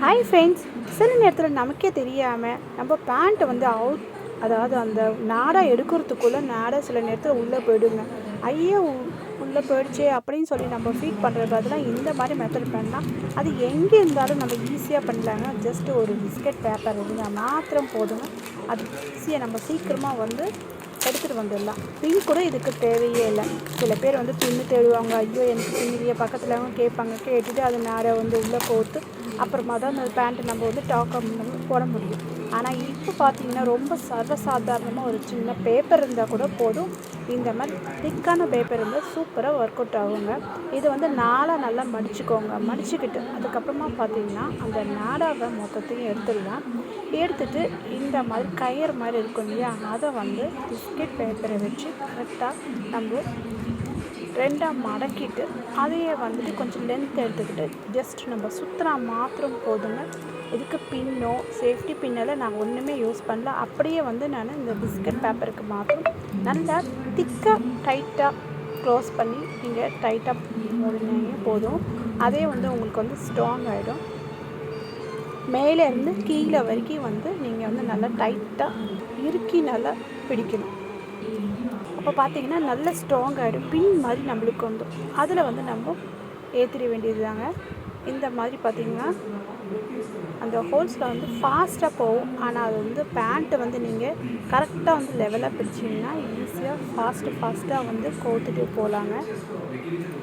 Hi friends சில நேரத்தில் நமக்கே தெரியாமல் நம்ம பேண்ட்டை வந்து அவுட் அதாவது அந்த நாடாக எடுக்கிறதுக்குள்ளே நாடாக சில நேரத்தில் உள்ளே போயிடுங்க. ஐயோ உள்ளே போயிடுச்சே அப்படின்னு சொல்லி நம்ம ஃபீட் பண்ணுறது பதிலாக இந்த மாதிரி மெத்தட் பண்ணால் அது எங்கே இருந்தாலும் நம்ம ஈஸியாக பண்ணலாங்க ஜஸ்ட் ஒரு பிஸ்கட் பேப்பர் இருந்தால் மாத்திரம் போதுங்க அது ஈஸியாக நம்ம சீக்கிரமாக வந்து எடுத்துகிட்டு வந்துடலாம். பின் கூட இதுக்கு தேவையே இல்லை. சில பேர் வந்து பின்னு தேடுவாங்க. ஐயோ எனக்கு பின்னிலேயே பக்கத்தில் அவங்க கேட்பாங்க. கேட்டுட்டு அது நேராக வந்து உள்ளே போட்டு அப்புறமா தான் அந்த பேண்ட்டு நம்ம வந்து டாக்கம் போட முடியும். ஆனால் இப்போ பார்த்தீங்கன்னா ரொம்ப சர்வசாதாரணமாக ஒரு சின்ன பேப்பர் இருந்தால் கூட போதும். இந்த மாதிரி திக்கான பேப்பர் இருந்தால் சூப்பராக ஒர்க் அவுட் ஆகுங்க. இது வந்து நாளாக நல்லா மடிச்சுக்கோங்க. மடிச்சுக்கிட்டு அதுக்கப்புறமா பார்த்தீங்கன்னா அந்த நாடாவை மொத்தத்தையும் எடுத்துடலாம். எடுத்துட்டு இந்த மாதிரி கயிறு மாதிரி இருக்கும் இல்லையா? அதை வந்து பிஸ்கெட் பேப்பரை வச்சு கரெக்டாக நம்ம ரெண்டாக மடக்கிட்டு அதையே வந்துட்டு கொஞ்சம் லென்த் எடுத்துக்கிட்டு ஜஸ்ட் நம்ம சுற்றுனா மாத்திரம் போதுங்க. இதுக்கு பின்னோ சேஃப்டி பின்னெல்லாம் நான் ஒன்றுமே யூஸ் பண்ணல. அப்படியே வந்து நான் இந்த பிஸ்கட் பேப்பருக்கு மாத்திரம் நல்லா திக்காக டைட்டாக க்ளோஸ் பண்ணி நீங்கள் டைட்டாக மூடினீங்க போதும். அதே வந்து உங்களுக்கு வந்து ஸ்ட்ராங் ஆகிடும் மேலே இருந்து கீழே வரைக்கும் வந்து நீங்கள் வந்து நல்லா டைட்டாக இறுக்கி நல்லா பிடிக்கணும். அப்போ பார்த்தீங்கன்னா நல்ல ஸ்ட்ராங் ஆகிடும் பின் மாதிரி நம்மளுக்கு வந்து அதில் வந்து நம்ம ஏற்றிட வேண்டியது தாங்க இந்த மாதிரி பார்த்தீங்கன்னா அந்த ஹோல்ஸில் வந்து ஃபாஸ்ட்டாக போகும். ஆனால் அது வந்து பேண்ட்டு வந்து நீங்கள் கரெக்டாக வந்து லெவலாக பிடிச்சிங்கன்னா ஈஸியாக ஃபாஸ்ட்டு ஃபாஸ்ட்டாக வந்து கோத்துட்டு போகலாங்க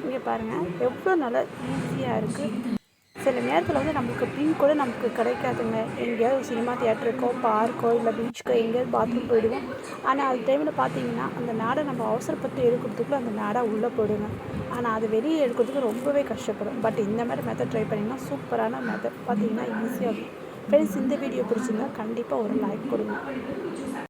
இங்கே பாருங்கள் எவ்வளோ நல்லா ஈஸியாக இருக்குது சில நேரத்தில் வந்து நம்மளுக்கு பின் கூட நமக்கு கிடைக்காதுங்க. எங்கேயாவது சினிமா தியேட்டருக்கோ பார்க்கோ இல்லை பீச்சுக்கோ எங்கேயாவது பாத்ரூம் போயிடுவோம். ஆனால் அது டைமில் பார்த்தீங்கன்னா அந்த நாடை நம்ம அவசரப்பட்டு எடுக்கிறதுக்குள்ள அந்த நாடாக உள்ளே போயிடுங்க. ஆனால் அது வெளியே எடுக்கிறதுக்கு ரொம்பவே கஷ்டப்படும். பட் இந்த மாதிரி மெத்தட் ட்ரை பண்ணிங்கன்னா சூப்பரான மெத்தட் பார்த்தீங்கன்னா ஈஸியாக இருக்கும். ஃப்ரெண்ட்ஸ் இந்த வீடியோ பிடிச்சிருந்தா கண்டிப்பாக ஒரு லைக் கொடுங்க.